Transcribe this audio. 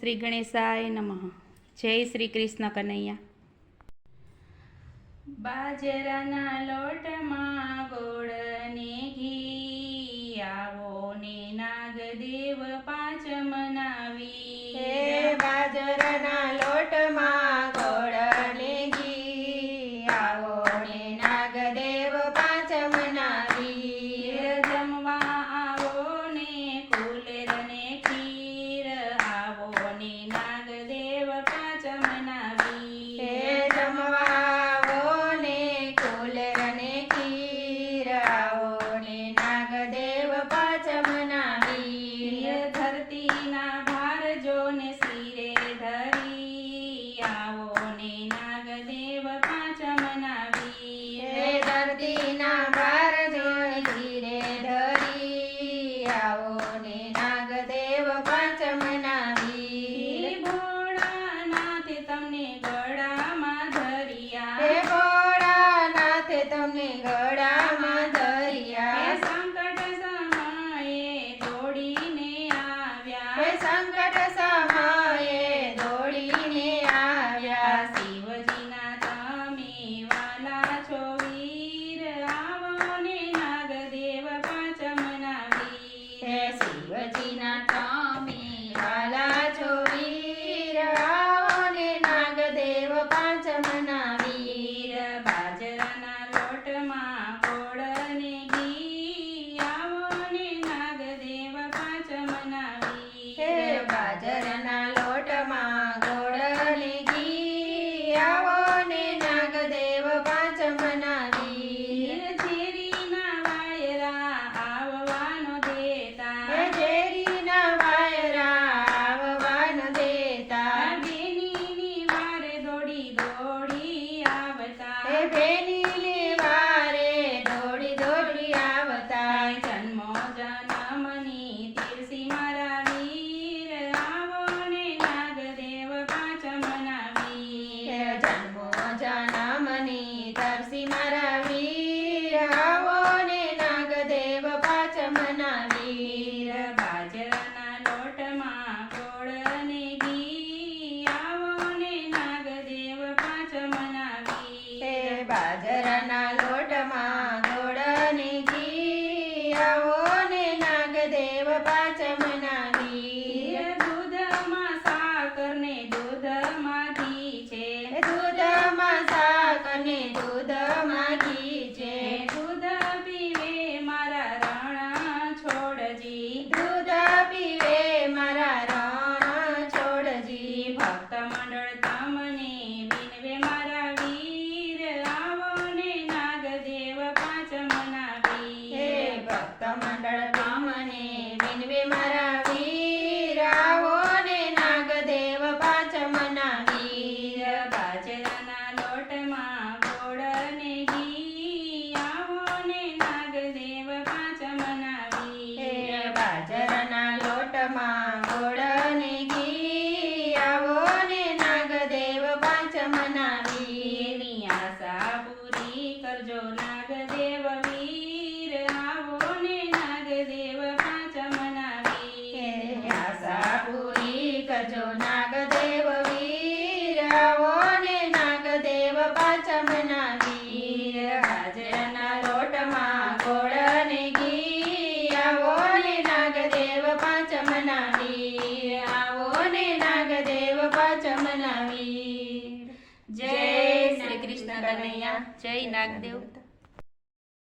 શ્રી ગણેશાય નમઃ. જય શ્રી કૃષ્ણ કનૈયા. બાજરાના લોટમાં ગોળને ઘી આવો ને નાગદેવ પાંચ મનાવી. ગળામાં સંકટ સમયે દોડીને આવ્યા. આવ્યા. શિવજીના તમે વાલા છો વીર. આવો ને નાગદેવ પાંચમના વીર. શિવજીના તમે છીનવે મારા વીરાઓને નાગદેવ પાચમના વીર. બાજરાના લોટમાં ગોળને ઘી. આવોને નાગદેવ પાચમના વીર. બાજરાના લોટમાં ગોળને ઘી. આવોને નાગદેવ પાચમના વીર. આશા પૂરી કરજો ના જો નાગદેવ વીર આવો ને નાગદેવ પાચમના વીર. બાજરાના લોટમાં ગોળ ને આવો ને નાગદેવ પાચમના વીર. આવો ને નાગદેવ પાચમના વીર. જય શ્રી કૃષ્ણ કનૈયા. જય નાગદેવ.